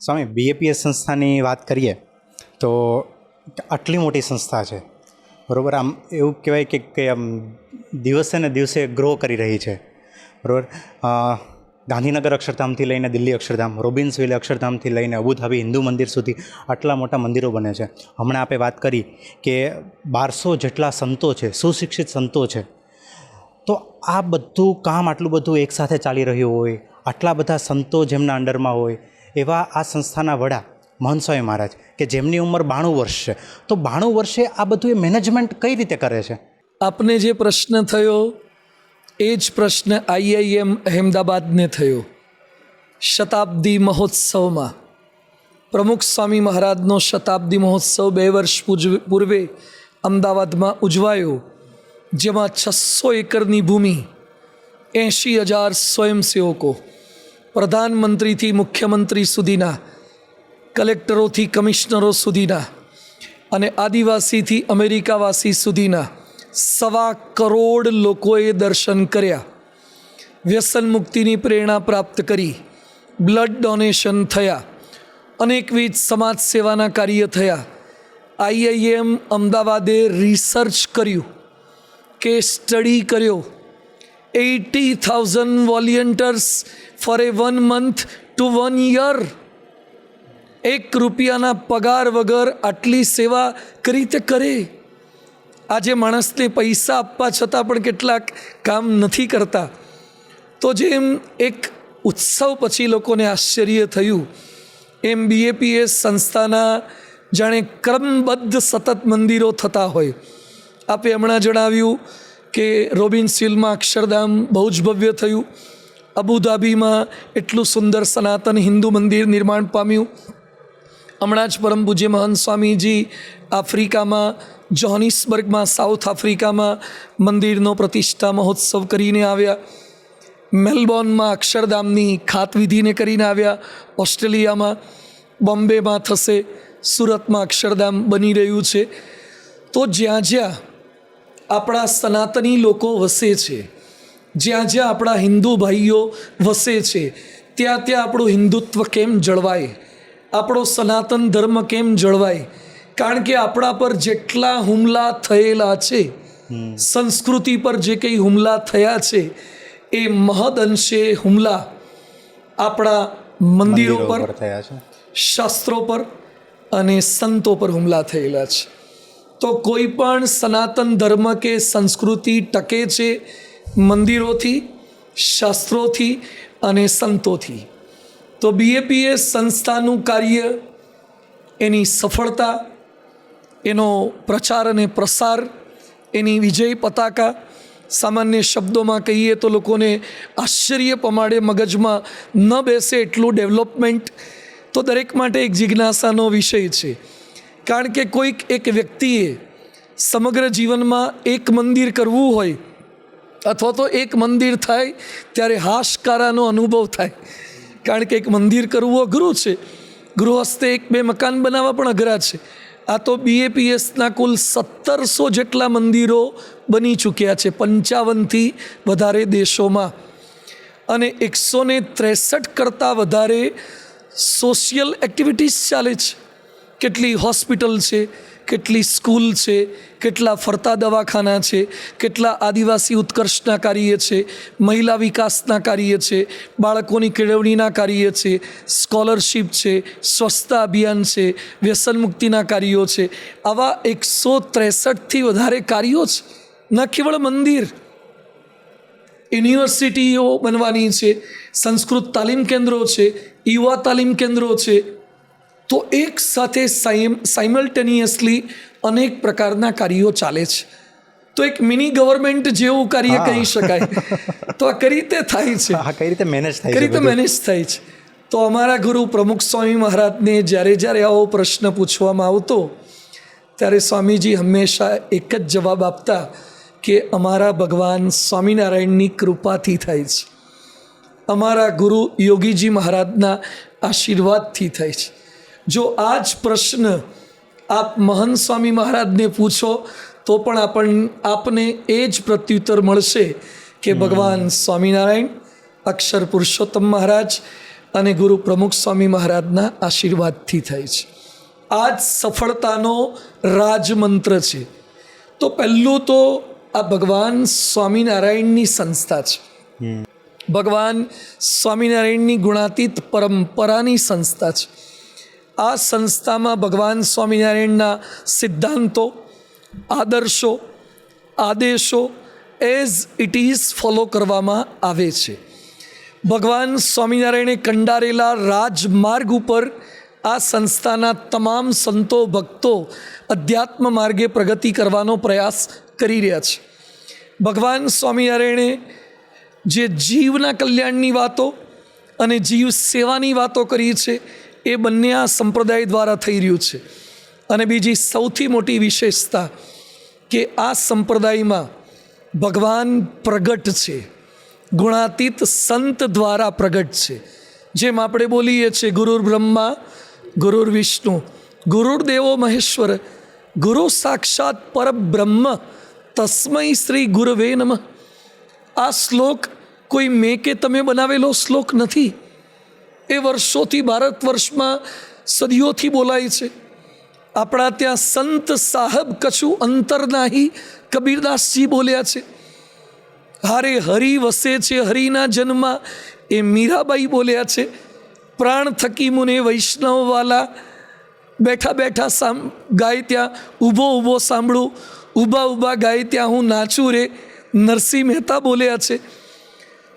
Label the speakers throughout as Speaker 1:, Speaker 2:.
Speaker 1: સ્વામી BAPS સંસ્થાની વાત કરીએ, તો આટલી મોટી સંસ્થા છે. બરાબર? આમ એવું કહેવાય કે કે આમ દિવસે ને દિવસે ગ્રો કરી રહી છે. બરાબર? ગાંધીનગર અક્ષરધામથી લઈને દિલ્હી અક્ષરધામ, રોબિન્સવિલ અક્ષરધામથી લઈને અબુધાબી, હિન્દુ મંદિર સુધી આટલા મોટા મંદિરો બને છે. હમણાં આપણે વાત કરી કે બારસો જેટલા સંતો છે, સુશિક્ષિત સંતો છે. તો આ બધું કામ આટલું બધું એકસાથે ચાલી રહ્યું હોય, આટલા બધા સંતો જેમના અંડરમાં હોય એવા આ સંસ્થાના વડા મહંત મહારાજ કે જેમની ઉંમર બાણું વર્ષ છે. તો બાણું વર્ષે આ બધું એ મેનેજમેન્ટ કઈ રીતે કરે છે?
Speaker 2: આપને જે પ્રશ્ન થયો, એ જ પ્રશ્ન આઈઆઈએમ અહેમદાબાદને થયો. શતાબ્દી મહોત્સવમાં. પ્રમુખ સ્વામી મહારાજનો શતાબ્દી મહોત્સવ બે વર્ષ પૂર્વે અમદાવાદમાં ઉજવાયો, જેમાં છસો એકરની ભૂમિ, એંશી હજાર સ્વયંસેવકો પ્રધાનમંત્રીથી મુખ્યમંત્રી સુધીના, કલેક્ટરોથી કમિશનરો સુધીના અને આદિવાસીથી અમેરિકાવાસી સુધીના સવા કરોડ લોકોએ દર્શન કર્યા. વ્યસન મુક્તિની પ્રેરણા પ્રાપ્ત કરી, બ્લડ ડોનેશન થયા, અનેકવિધ સમાજ સેવાના કાર્ય થયા. આઈઆઈએમ અમદાવાદે રિસર્ચ કર્યું કે સ્ટડી કર્યો eighty thousand volunteers for a one month to one year એક રૂપિયાના પગાર વગર આટલી સેવા કઈ રીતે કરે? આજે માણસને પૈસા આપવા છતાં પણ કેટલાક કામ નથી કરતા. તો જેમ એક ઉત્સવ પછી લોકોને આશ્ચર્ય થયું. એમ બીએપીએસ સંસ્થાના જાણે ક્રમબદ્ધ સતત મંદિરો થતા હોય. આપે હમણાં જણાવ્યું કે રોબિન સિલમાં અક્ષરધામ બહુ જ ભવ્ય થયું. અબુધાબીમાં એટલું સુંદર સનાતન હિન્દુ મંદિર નિર્માણ પામ્યું. હમણાં જ પરમ પૂજ્ય મહંત સ્વામીજી આફ્રિકામાં, જોહનિસબર્ગમાં, સાઉથ આફ્રિકામાં મંદિરનો પ્રતિષ્ઠા મહોત્સવ કરીને આવ્યા. મેલબોર્નમાં અક્ષરધામની ખાતવિધિને કરીને આવ્યા. ઓસ્ટ્રેલિયામાં બોમ્બેમાં થશે. સુરતમાં અક્ષરધામ બની રહ્યું છે. તો જ્યાં જ્યાં આપણા સનાતની લોકો વસે છે. જ્યાં જ્યાં આપણા હિન્દુ ભાઈઓ વસે છે ત્યાં ત્યાં આપણું હિન્દુત્વ કેમ જળવાય? આપણો સનાતન ધર્મ કેમ જળવાય? કારણ કે આપણા પર જેટલા હુમલા થયેલા છે સંસ્કૃતિ પર જે કંઈ હુમલા થયા છે એ મહદ અંશે હુમલા આપણા મંદિરો પર
Speaker 1: થયા છે.
Speaker 2: શાસ્ત્રો પર અને સંતો પર હુમલા થયેલા છે. તો કોઈ પણ સનાતન ધર્મ કે સંસ્કૃતિ ટકે છે મંદિરોથી, શાસ્ત્રોથી અને સંતોથી. તો બીએપીએ સંસ્થાનું કાર્ય એની સફળતા, એનો પ્રચાર અને પ્રસાર, એની વિજય પતાકા, સામાન્ય શબ્દોમાં કહીએ તો લોકોને આશ્ચર્ય પમાડે મગજમાં ન બેસે એટલું ડેવલપમેન્ટ. તો દરેક માટે એક જિજ્ઞાસાનો વિષય છે. કારણ કે કોઈક એક વ્યક્તિએ સમગ્ર જીવનમાં એક મંદિર કરવું હોય અથવા તો એક મંદિર થાય ત્યારે હાશકારાનો અનુભવ થાય. કારણ કે એક મંદિર કરવું અઘરું છે. ગૃહસ્થે એક બે મકાન બનાવવા પણ અઘરા છે. આ તો બીએપીએસના કુલ સત્તરસો જેટલા મંદિરો બની ચૂક્યા છે પંચાવનથી વધારે દેશોમાં. અને એકસો ત્રેસઠ કરતાં વધારે સોશિયલ એક્ટિવિટીઝ ચાલે છે. કેટલી હોસ્પિટલ છે, કેટલી સ્કૂલ છે, કેટલા ફરતા દવાખાના છે, કેટલા આદિવાસી ઉત્કર્ષના કાર્ય છે, મહિલા વિકાસના કાર્ય છે, બાળકોની કેળવણીના કાર્ય છે, સ્કોલરશીપ છે, સ્વચ્છતા અભિયાન છે, વ્યસન મુક્તિના કાર્યો છે. આવા એકસો ત્રેસઠથી વધારે કાર્યો છે ન કેવળ મંદિર, યુનિવર્સિટીઓ બનવાની છે, સંસ્કૃત તાલીમ કેન્દ્રો છે, યુવા તાલીમ કેન્દ્રો છે તો એક સાથે સાઇમલ્ટેનિયસલી અનેક પ્રકારના કાર્યો ચાલે છે. તો એક મિની ગવર્મેન્ટ જેવું કાર્ય કહી શકાય. તો આ કઈ રીતે થાય છે?
Speaker 1: કઈ રીતે મેનેજ થાય
Speaker 2: કઈ રીતે મેનેજ થાય છે? તો અમારા ગુરુ પ્રમુખ સ્વામી મહારાજને જ્યારે જ્યારે આવો પ્રશ્ન પૂછવામાં આવતો ત્યારે સ્વામીજી હંમેશા એક જ જવાબ આપતા કે અમારા ભગવાન સ્વામિનારાયણની કૃપાથી થાય છે. અમારા ગુરુ યોગીજી મહારાજના આશીર્વાદથી થાય છે. જો આ જ પ્રશ્ન આપ મહંત સ્વામી મહારાજને પૂછો તો પણ આપણ આપને એ જ પ્રત્યુત્તર મળશે કે ભગવાન સ્વામિનારાયણ અક્ષર પુરુષોત્તમ મહારાજ અને ગુરુ પ્રમુખ સ્વામી મહારાજના આશીર્વાદથી થાય છે. આ જ સફળતાનો રાજમંત્ર છે. તો પહેલું તો આ ભગવાન સ્વામિનારાયણની સંસ્થા છે. ભગવાન સ્વામિનારાયણની ગુણાતીત પરંપરાની સંસ્થા છે. આ સંસ્થામાં ભગવાન સ્વામિનારાયણના સિદ્ધાંતો, આદર્શો, આદેશો એઝ ઇટ ઇઝ ફોલો કરવામાં આવે છે. ભગવાન સ્વામિનારાયણે કંડારેલા રાજમાર્ગ ઉપર આ સંસ્થાના તમામ સંતો, ભક્તો અધ્યાત્મ માર્ગે પ્રગતિ કરવાનો પ્રયાસ કરી રહ્યા છે. ભગવાન સ્વામિનારાયણે જે જીવના કલ્યાણની વાતો અને જીવ સેવાની વાતો કરી છે એ બંને આ સંપ્રદાય દ્વારા થઈ રહ્યું છે. અને બીજી સૌથી મોટી વિશેષતા કે આ સંપ્રદાયમાં ભગવાન પ્રગટ છે. ગુણાતીત સંત દ્વારા પ્રગટ છે. જેમ આપણે બોલીએ છીએ ગુરુર બ્રહ્મા, ગુરુર વિષ્ણુ, ગુરુર દેવો મહેશ્વર, ગુરુ સાક્ષાત પરબ્રહ્મ, તસ્મૈ શ્રી ગુરવે નમઃ. આ શ્લોક કોઈ મેં કે તમે બનાવેલો શ્લોક નથી. એ વર્ષોથી ભારત વર્ષમાં સદીઓથી બોલાય છે. આપણા ત્યાં સંત સાહેબ કશું અંતર નાહી કબીરદાસજી બોલ્યા છે. હારે હરિ વસે છે હરિના જન્મમાં એ મીરાબાઈ બોલ્યા છે. પ્રાણ થકી મુને વૈષ્ણવવાલા બેઠા બેઠા સામ ગાય ત્યાં ઊભો ઊભો સાંભળું. ઊભા ઊભા ગાય ત્યાં હું નાચું રે. નરસિંહ મહેતા બોલ્યા છે.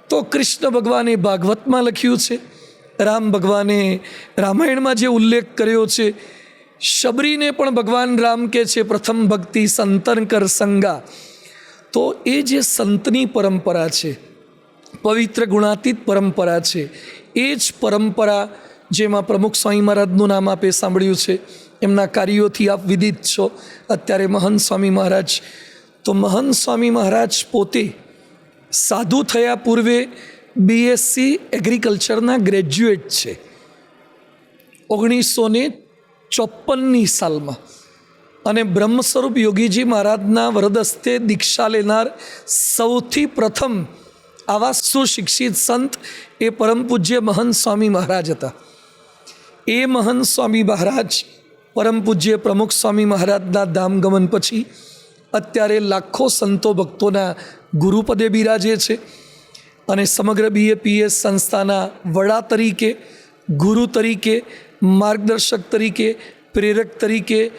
Speaker 2: તો કૃષ્ણ ભગવાને ભાગવતમાં લખ્યું છે. રામ ભગવાને રામાયણમાં જે ઉલ્લેખ કર્યો છે, શબરીને પણ ભગવાન રામ કે છે, પ્રથમ ભક્તિ સંતન કર સંગા. તો એ જે સંતની પરંપરા છે, પવિત્ર ગુણાતીત પરંપરા છે, એ જ પરંપરા જેમાં પ્રમુખ સ્વામી મહારાજનું નામ આપે સાંભળ્યું છે. એમના કાર્યોથી આપ વિદિત છો. અત્યારે મહંત સ્વામી મહારાજ, તો મહંત સ્વામી મહારાજ પોતે સાધુ થયા પૂર્વે બીએસસી એગ્રીકલ્ચરના ગ્રેજ્યુએટ છે. ઓગણીસો ને ચોપનની સાલમાં. અને બ્રહ્મ સ્વરૂપ યોગીજી મહારાજના વરદસ્તે દીક્ષા લેનાર સૌથી પ્રથમ આવા સુશિક્ષિત સંત એ પરમ પૂજ્ય મહંત સ્વામી મહારાજ હતા. એ મહંત સ્વામી મહારાજ, પરમ પૂજ્ય પ્રમુખ સ્વામી મહારાજના ધામગમન પછી અત્યારે લાખો સંતો ભક્તોના ગુરુપદે બિરાજે છે. અને સમગ્ર બીએપીએસ સંસ્થાના વડા તરીકે ગુરુ તરીકે માર્ગદર્શક તરીકે પ્રેરક તરીકે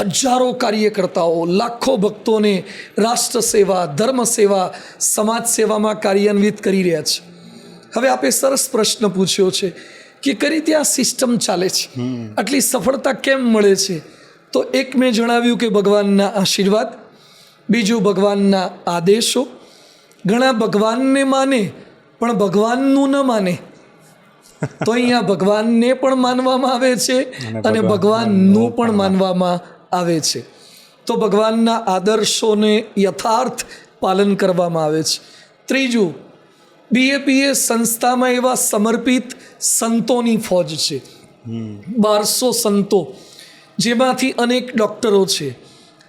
Speaker 2: હજારો કાર્યકર્તાઓ લાખો ભક્તોને રાષ્ટ્ર સેવા ધર્મ સેવા સમાજ સેવામાં કાર્યાન્વિત કરી રહ્યા છે. હવે આપે સરસ પ્રશ્ન પૂછ્યો છે કે કઈ રીતે આ સિસ્ટમ ચાલે છે? આટલી સફળતા કેમ મળે છે? તો એક મેં જણાવ્યું કે ભગવાનના આશીર્વાદ બીજું ભગવાનના આદેશો ઘણા ભગવાનને માને પણ ભગવાનનું ન માને. તો અહીંયા ભગવાનને પણ માનવામાં આવે છે અને ભગવાનનું પણ માનવામાં આવે છે. તો ભગવાનના આદર્શોને યથાર્થ પાલન કરવામાં આવે છે. ત્રીજું બીએપીએ સંસ્થામાં એવા સમર્પિત સંતોની ફોજ છે. બારસો સંતો જેમાંથી અનેક ડૉક્ટરો છે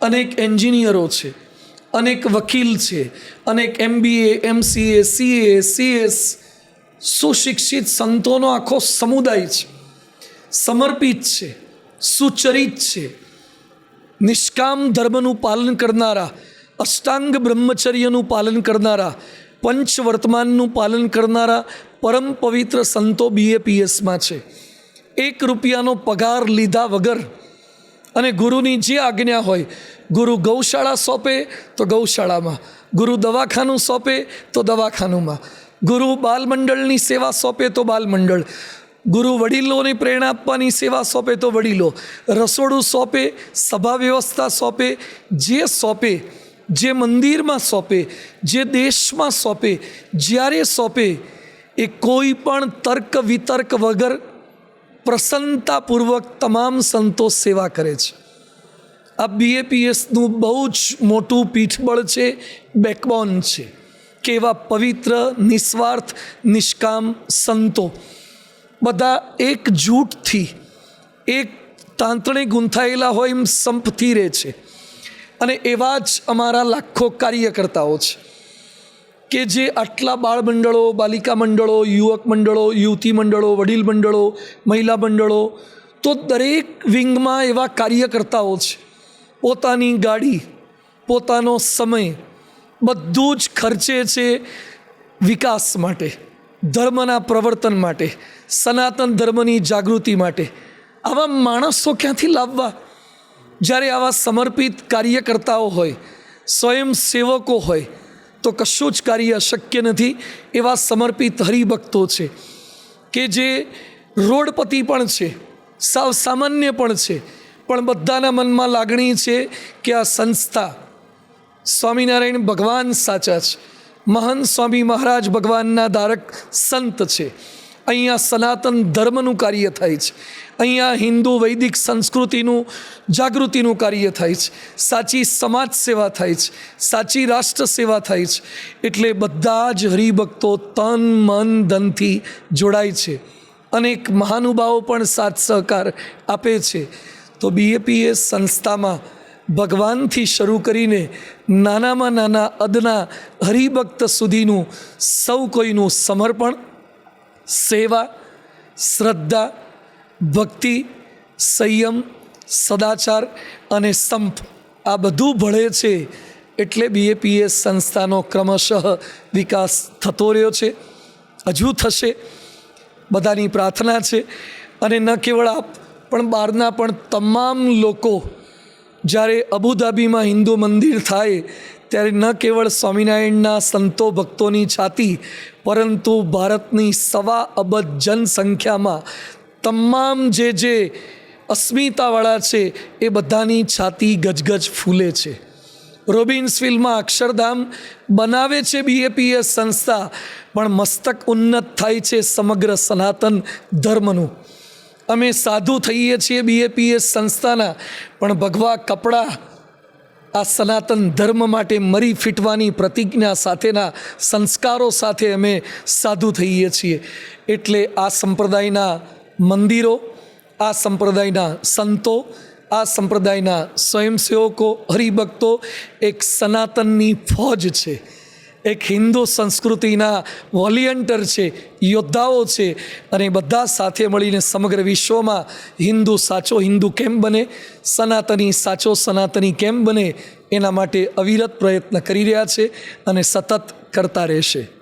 Speaker 2: અનેક એન્જિનિયરો છે. અનેક વકીલ છે અનેક એમબીએ એમસીએ સીએ સીએસ સુશિક્ષિત સંતોનો આખો સમુદાય છે. સમર્પિત છે, સુચરિત છે. નિષ્કામ ધર્મનું પાલન કરનારા, અષ્ટાંગ બ્રહ્મચર્યનું પાલન કરનારા, પંચવર્તમાનનું પાલન કરનારા પરમ પવિત્ર સંતો બીએપીએસમાં છે. એક રૂપિયાનો પગાર લીધા વગર અને ગુરુની જે આજ્ઞા હોય ગુરુ ગૌશાળા સોંપે તો ગૌશાળામાં. ગુરુ દવાખાનું સોંપે તો દવાખાનુંમાં. ગુરુ બાલમંડળની સેવા સોંપે તો બાલમંડળ. ગુરુ વડીલોને પ્રેરણા આપવાની સેવા સોંપે તો વડીલો. રસોડું સોંપે, સભા વ્યવસ્થા સોંપે, જે સોંપે, જે મંદિરમાં સોંપે, જે દેશમાં સોંપે, જ્યારે સોંપે, એ કોઈ પણ તર્ક વિતર્ક વગર પ્રસન્નતાપૂર્વક તમામ સંતો સેવા કરે છે. આ બીએપીએસનું બહુ જ મોટું પીઠબળ છે બેકબોન છે. કે એવા પવિત્ર, નિસ્વાર્થ, નિષ્કામ સંતો. બધા એક જૂટથી, એક તાંતણે ગૂંથાયેલા હોય એમ સંપથી રહે છે. અને એવા જ અમારા લાખો કાર્યકર્તાઓ છે કે જે આટલા બાળ મંડળો બાલિકા મંડળો, યુવક મંડળો, યુવતી મંડળો, વડીલ મંડળો, મહિલા મંડળો, તો દરેક વિંગમાં એવા કાર્યકર્તાઓ છે. પોતાની ગાડી, પોતાનો સમય, બધું જ ખર્ચે છે વિકાસ માટે, ધર્મના પ્રવર્તન માટે, સનાતન ધર્મની જાગૃતિ માટે. આવા માણસો ક્યાંથી લાવવા? જ્યારે આવા સમર્પિત કાર્યકર્તાઓ હોય સ્વયંસેવકો હોય, તો કશું જ કાર્ય શક્ય નથી એવા સમર્પિત હરિભક્તો છે, કે જે રોડપતિ પણ છે, સાવ સામાન્ય પણ છે પણ બધાના મનમાં લાગણી છે કે આ સંસ્થા સ્વામિનારાયણ ભગવાન સાચા છે. મહાન સ્વામી મહારાજ ભગવાનના ધારક સંત છે. અહીંયા સનાતન ધર્મનું કાર્ય થાય છે. અહીંયા હિન્દુ વૈદિક સંસ્કૃતિનું જાગૃતિનું કાર્ય થાય છે. સાચી સમાજ સેવા થાય છે. સાચી રાષ્ટ્ર સેવા થાય છે. એટલે બધા જ હરિભક્તો તન, મન, ધનથી જોડાય છે. અનેક મહાનુભાવો પણ સાથ સહકાર આપે છે. તો બીએપીએ સંસ્થામાં ભગવાનથી શરૂ કરીને નાનામાં નાના અદના હરિભક્ત સુધીનું સૌ કોઈનું સમર્પણ, સેવા, શ્રદ્ધા, ભક્તિ, સંયમ, સદાચાર અને સંપ આ બધું ભળે છે એટલે બીએપીએ સંસ્થાનો ક્રમશઃ વિકાસ થતો રહ્યો છે. હજુ થશે. બધાની પ્રાર્થના છે. અને ન કેવળ આપ પણ બહારના પણ તમામ લોકો જ્યારે અબુધાબીમાં હિન્દુ મંદિર થાય ત્યારે ન કેવળ સ્વામિનારાયણના સંતો ભક્તોની છાતી, પરંતુ ભારતની સવા અબજ જનસંખ્યામાં તમામ જે જે અસ્મિતાવાળા છે એ બધાની છાતી ગજગજ ફૂલે છે. રોબિન્સવિલમાં અક્ષરધામ બનાવે છે બીએપીએસ સંસ્થા, પણ મસ્તક ઉન્નત થાય છે સમગ્ર સનાતન ધર્મનું. અમે સાધુ થઈએ છીએ બીએપીએસ સંસ્થાના, પણ ભગવા કપડાં આ સનાતન ધર્મ માટે મરી ફીટવાની પ્રતિજ્ઞા સાથેના સંસ્કારો સાથે અમે સાધુ થઈએ છીએ. એટલે આ સંપ્રદાયના મંદિરો, આ સંપ્રદાયના સંતો, આ સંપ્રદાયના સ્વયંસેવકો, હરિભક્તો એક સનાતનની ફોજ છે. એક હિન્દુ સંસ્કૃતિના વોલિયન્ટર છે, યોદ્ધાઓ છે અને બધા સાથે મળીને સમગ્ર વિશ્વમાં હિન્દુ સાચો હિન્દુ કેમ બને, સનાતની સાચો સનાતની કેમ બને એના માટે અવિરત પ્રયત્ન કરી રહ્યા છે અને સતત કરતા રહેશે.